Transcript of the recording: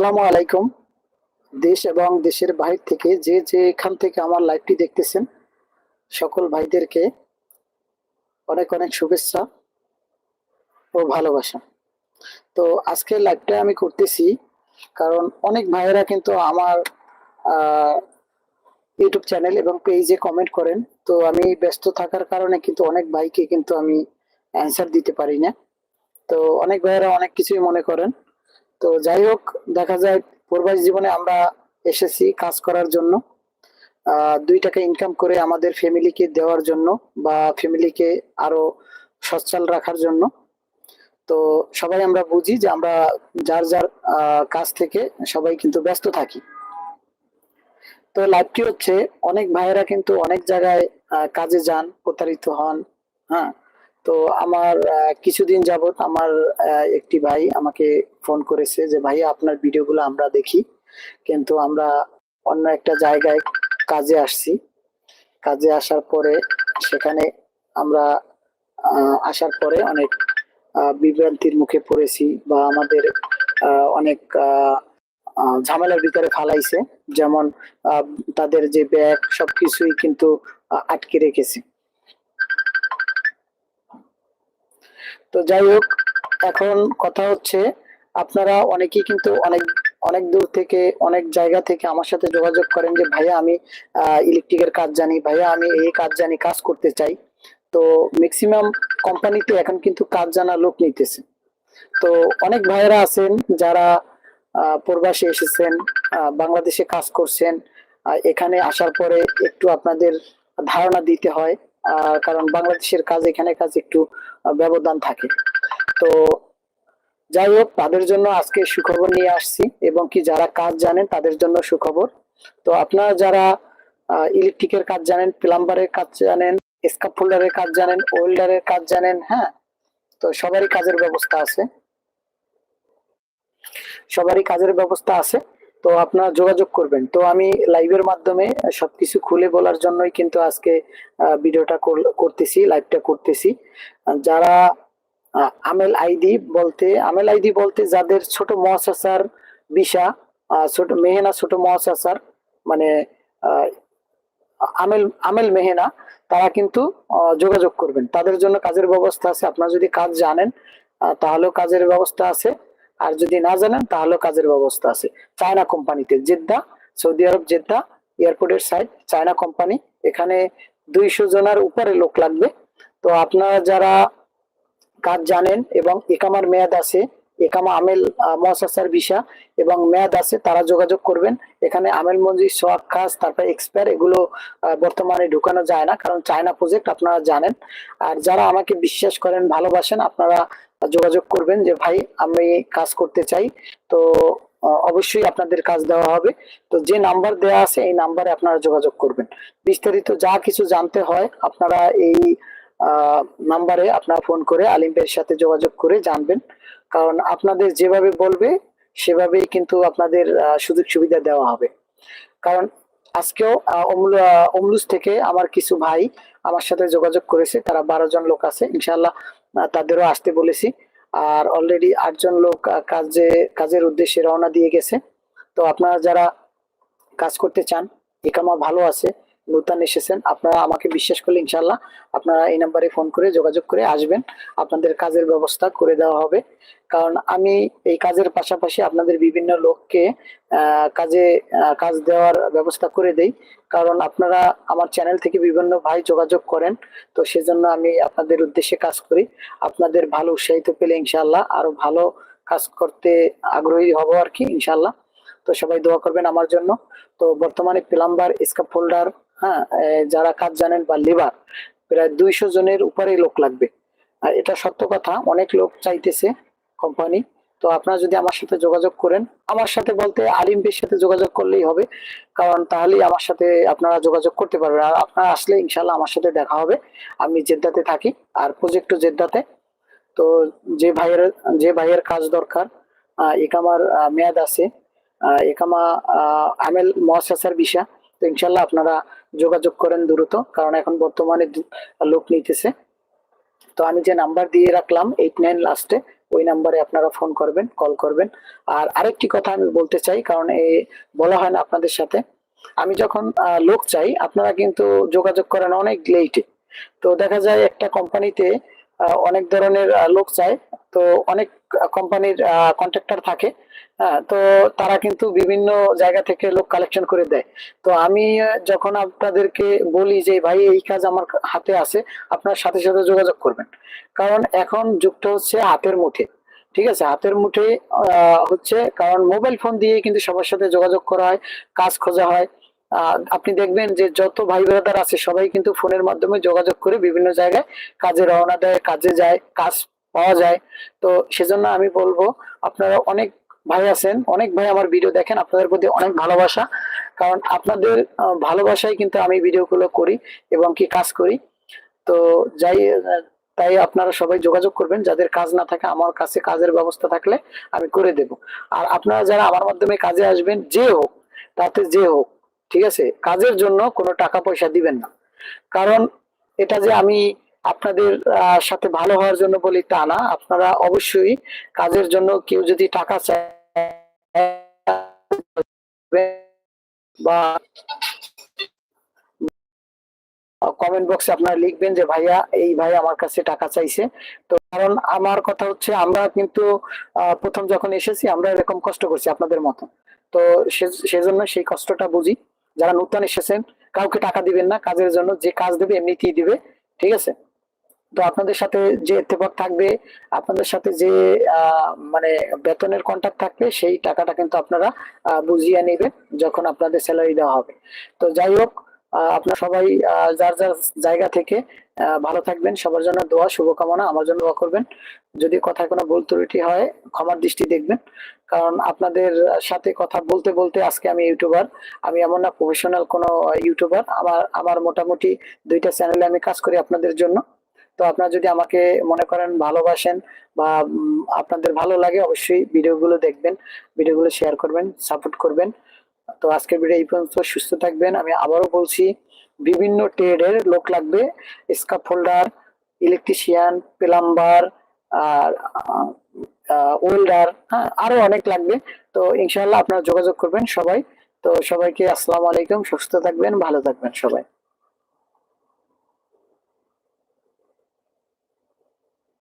আসসালামু আলাইকুম। দেশ এবং দেশের বাহির থেকে যে যে এখান থেকে আমার লাইভটি দেখতেছেন, সকল ভাইদেরকে অনেক অনেক শুভেচ্ছা ও ভালোবাসা। তো আজকে লাইভটা আমি করতেছি কারণ অনেক ভাইয়েরা কিন্তু আমার ইউটিউব চ্যানেল এবং পেজে কমেন্ট করেন। তো আমি ব্যস্ত থাকার কারণে কিন্তু অনেক ভাইকে কিন্তু আমি অ্যান্সার দিতে পারি না। তো অনেক ভাইয়েরা অনেক কিছুই মনে করেন। তো যাই হোক দেখা যায় প্রবাসী জীবনে আমরা এসেছি কাজ করার জন্য দুই টাকা ইনকাম করে আমাদের ফ্যামিলিকে দেওয়ার জন্য বা ফ্যামিলিকে আরও সচ্ছল রাখার জন্য। তো সবাই আমরা বুঝি যে আমরা যার যার কাজ থেকে সবাই কিন্তু ব্যস্ত থাকি। তো লাইভটি হচ্ছে অনেক ভাইয়েরা কিন্তু অনেক জায়গায় কাজে যান, প্রতারিত হন হ্যাঁ। তো আমার কিছুদিন যাবত আমার একটি ভাই আমাকে ফোন করেছে যে ভাই আপনার ভিডিওগুলো আমরা দেখি। কিন্তু আমরা অন্য একটা জায়গায় কাজে আসছি। কাজে আসার পরে সেখানে আমরা আসার পরে অনেক বিভ্রান্তির মুখে পড়েছি বা আমাদের অনেক ঝামেলার ভিতরে ফালাইছে। যেমন তাদের যে ব্যাগ সবকিছুই কিন্তু আটকে রেখেছে। তো যাই হোক, এখন কথা হচ্ছে আপনারা অনেকেই কিন্তু অনেক অনেক দূর থেকে, অনেক জায়গা থেকে আমার সাথে যোগাযোগ করেন যে, ভাইয়া, আমি ইলেকট্রিকের কাজ জানি। ভাইয়া, আমি এই কাজ জানি, কাজ করতে চাই। তো ম্যাক্সিমাম কোম্পানিতে এখন কিন্তু কাজ জানা লোক নিতেছে। তো অনেক ভাইয়েরা আছেন যারা প্রবাসে এসেছেন বাংলাদেশে কাজ করছেন এখানে আসার পরে একটু আপনাদের ধারণা দিতে হয়। কারণ বাংলাদেশের কাজ এখানে কাজ একটু ব্যবধান থাকে। তো যাই হোক, তাদের জন্য আজকে সুখবর নিয়ে আসছি এবং কি যারা কাজ জানেন তাদের জন্য সুখবর। তো আপনারা যারা ইলেকট্রিকের কাজ জানেন প্লাম্বারের কাজ জানেন স্কাফোল্ডারের কাজ জানেন ওয়েল্ডারের কাজ জানেন হ্যাঁ? তো সবারই কাজের ব্যবস্থা আছে। সবারই কাজের ব্যবস্থা আছে। তো আপনারা যোগাযোগ করবেন। তো আমি লাইভের মাধ্যমে সবকিছু খুলে বলার জন্যই কিন্তু আজকে ভিডিওটা কর- করতেছি লাইভটা করতেছি। যারা আমেল আইডি বলতে, আমেল আইডি বলতে যাদের ছোট মহাসাসার বিশা ছোট, মেহেনা ছোট মহাসাসার মানে আমেল আমেল মেহেনা, তারা কিন্তু যোগাযোগ করবেন। তাদের জন্য কাজের ব্যবস্থা আছে। আপনারা যদি কাজ জানেন তাহলেও কাজের ব্যবস্থা আছে। আর যদি না জানেন, তাহলে কাজের ব্যবস্থা আছে। চায়না কোম্পানিতে, জেদ্দা, সৌদি আরব জেদ্দা, এয়ারপোর্টের সাইড চায়না কোম্পানি। এখানে দুইশো জনের উপরে লোক লাগবে। তো আপনারা যারা কাজ জানেন এবং একামার মেয়াদ আছে একামা আমেল মহাসাসার ভিসা এবং মেয়াদ আছে, তারা যোগাযোগ করবেন। এখানে আমেল মঞ্জি সোয়াক খাস, তারপর এক্সপায়ার, এগুলো বর্তমানে ঢুকানো যায় না, কারণ চায়না প্রজেক্ট আপনারা জানেন। আর যারা আমাকে বিশ্বাস করেন, ভালোবাসেন, আপনারা যোগাযোগ করবেন যে, ভাই, আমি কাজ করতে চাই। তো অবশ্যই আপনাদের কাজ দেওয়া হবে। তো যে নাম্বার দেওয়া আছে, এই নাম্বারে আপনারা যোগাযোগ করবেন। বিস্তারিত যা কিছু জানতে হয়, আপনারা এই নাম্বারে আপনারা ফোন করে আলিম ভাইয়ের সাথে যোগাযোগ করে জানবেন। কারণ আপনাদের যেভাবে বলবে সেভাবেই কিন্তু আপনাদের সুযোগ সুবিধা দেওয়া হবে। কারণ আজকেও আহ, অমলু- আহ, অমলুজ থেকে আমার কিছু ভাই আমার সাথে যোগাযোগ করেছে। তারা বারো জন লোক আছে। ইনশাল্লাহ তাদেরও আসতে বলেছি। আর অলরেডি আটজন লোক কাজে কাজের উদ্দেশ্যে রওনা দিয়ে গেছে। তো আপনারা যারা কাজ করতে চান ইকামা ভালো আছে। নতুন এসেছেন। আপনারা আমাকে বিশ্বাস করলে ইনশাল্লাহ আপনারা এই নাম্বারে ফোন করে যোগাযোগ করে আসবেন। আপনাদের কাজের ব্যবস্থা করে দেওয়া হবে। কারণ আমি এই কাজের পাশাপাশি আপনাদের বিভিন্ন লোককে কাজে কাজ দেওয়ার ব্যবস্থা করে দেই। কারণ আপনারা আমার চ্যানেল থেকে বিভিন্ন ভাই যোগাযোগ করেন, তো সেজন্য আমি আপনাদের উদ্দেশ্যে কাজ করি। আপনাদের ভালো উৎসাহিত পেলে ইনশাল্লাহ আরও ভালো কাজ করতে আগ্রহী হব আর কি ইনশাল্লাহ তো সবাই দোয়া করবেন আমার জন্য। তো বর্তমানে প্লাম্বার স্কাপ হোল্ডার হ্যাঁ যারা কাজ জানেন বা লেবার প্রায় দুইশো জনের উপরে লোক লাগবে। আর এটা সত্য কথা, অনেক লোক চাইতেছে কোম্পানি তো আপনারা যদি আমার সাথে যোগাযোগ করেন, আমার সাথে বলতে আলিম বের সাথে যোগাযোগ করলেই হবে, কারণ তাহলেই আমার সাথে আপনারা যোগাযোগ করতে পারবেন। আর আপনারা আসলে ইনশাল্লাহ আমার সাথে দেখা হবে। আমি জেদ্দাতে থাকি, আর প্রজেক্টও জেদ্দাতে। তো যে ভাইয়ের যে ভাইয়ের কাজ দরকার একামার মেয়াদ আছে একামা আমেল মহাসাসার বিষয়। তো ইনশাল্লাহ আপনারা যোগাযোগ করেন দ্রুত, কারণ এখন বর্তমানে লোক নিতেছে। তো আমি যে নাম্বার দিয়ে রাখলাম এইট নাইন লাস্টে ওই নাম্বারে আপনারা ফোন করবেন কল করবেন। আর আরেকটি কথা আমি বলতে চাই, কারণ এ বলা হয় না আপনাদের সাথে। আমি যখন লোক চাই, আপনারা কিন্তু যোগাযোগ করেন অনেক লেটে তো দেখা যায় একটা কোম্পানিতে অনেক ধরনের লোক চায়। তো অনেক কোম্পানির কন্ট্রাক্টর থাকে। তো তারা কিন্তু বিভিন্ন জায়গা থেকে লোক কালেকশন করে দেয়। তো আমি যখন আপনাদেরকে বলি যে, ভাই, এই কাজ আমার হাতে আছে, আপনার সাথে সাথে যোগাযোগ করবেন। কারণ এখন যুগটা হচ্ছে হাতের মুঠে, ঠিক আছে? হাতের মুঠে হচ্ছে কারণ মোবাইল ফোন দিয়ে কিন্তু সবার সাথে যোগাযোগ করা হয়, কাজ খোঁজা হয়। আপনি দেখবেন যে, যত ভাই ব্রাদার আছে, সবাই কিন্তু ফোনের মাধ্যমে যোগাযোগ করে বিভিন্ন জায়গায় কাজে রওনা দেয়, কাজে যায়, কাজ পাওয়া যায়। তো সেজন্য আমি বলব, আপনারা অনেক ভাই আছেন, অনেক ভাই আমার ভিডিও দেখেন, আপনাদের প্রতি অনেক ভালোবাসা। কারণ আপনাদের ভালোবাসায় কিন্তু আমি ভিডিওগুলো করি এবং কি কাজ করি। তো যাই, তাই আপনারা সবাই যোগাযোগ করবেন, যাদের কাজ না থাকে, আমার কাছে কাজের ব্যবস্থা থাকলে আমি করে দেব। আর আপনারা যারা আমার মাধ্যমে কাজে আসবেন, যে হোক, তাতে যে হোক, ঠিক আছে? কাজের জন্য কোনো টাকা পয়সা দিবেন না। কারণ এটা যে আমি আপনাদের সাথে ভালো হওয়ার জন্য বলি তা না। আপনারা অবশ্যই কাজের জন্য কেউ যদি টাকা বা কমেন্ট বক্সে আপনারা লিখবেন যে, ভাইয়া, এই ভাই আমার কাছে টাকা চাইছে। তো কারণ আমার কথা হচ্ছে, আমরা কিন্তু প্রথম যখন এসেছি, আমরা এরকম কষ্ট করছি আপনাদের মতো। তো সেজন্য সেই কষ্টটা বুঝি। যারা নতুন এসেছেন, কাউকে টাকা দিবেন না। কাজের জন্য যে কাজ দেবে, এমনিতেই দিবে। ঠিক আছে? তো আপনাদের সাথে যে ইত্তেফাক থাকবে, আপনাদের সাথে যে মানে বেতনের কন্ট্যাক্ট থাকবে, সেই টাকাটা কিন্তু আপনারা বুঝিয়ে নেবেন যখন আপনাদের স্যালারি দেওয়া হবে। তো যাই হোক আপনারা সবাই যার যার জায়গা থেকে ভালো থাকবেন, সবার জন্য দোয়া, শুভকামনা, আমার জন্য দোয়া করবেন। যদি কথায় কোনো ভুল ত্রুটি হয়, ক্ষমার দৃষ্টি দেখবেন। কারণ আপনাদের সাথে কথা বলতে বলতে আজকে আমি ইউটিউবার, আমি এমন না প্রফেশনাল কোনো ইউটিউবার, আমার আমার মোটামুটি দুইটা চ্যানেলে আমি কাজ করি আপনাদের জন্য। তো আপনারা যদি আমাকে মনে করেন ভালোবাসেন বা আপনাদের ভালো লাগে, অবশ্যই ভিডিওগুলো দেখবেন, ভিডিওগুলো শেয়ার করবেন সাপোর্ট করবেন। তো আজকের ভিডিও এই পর্যন্ত, সুস্থ থাকবেন। আমি আবারও বলছি, বিভিন্ন ট্রেডের লোক লাগবে স্কাপ হোল্ডার ইলেকট্রিশিয়ান প্লাম্বার আর ওয়েল্ডার হ্যাঁ আরও অনেক লাগবে। তো ইনশাল্লাহ আপনারা যোগাযোগ করবেন সবাই। তো সবাইকে আসসালামু আলাইকুম, সুস্থ থাকবেন, ভালো থাকবেন সবাই।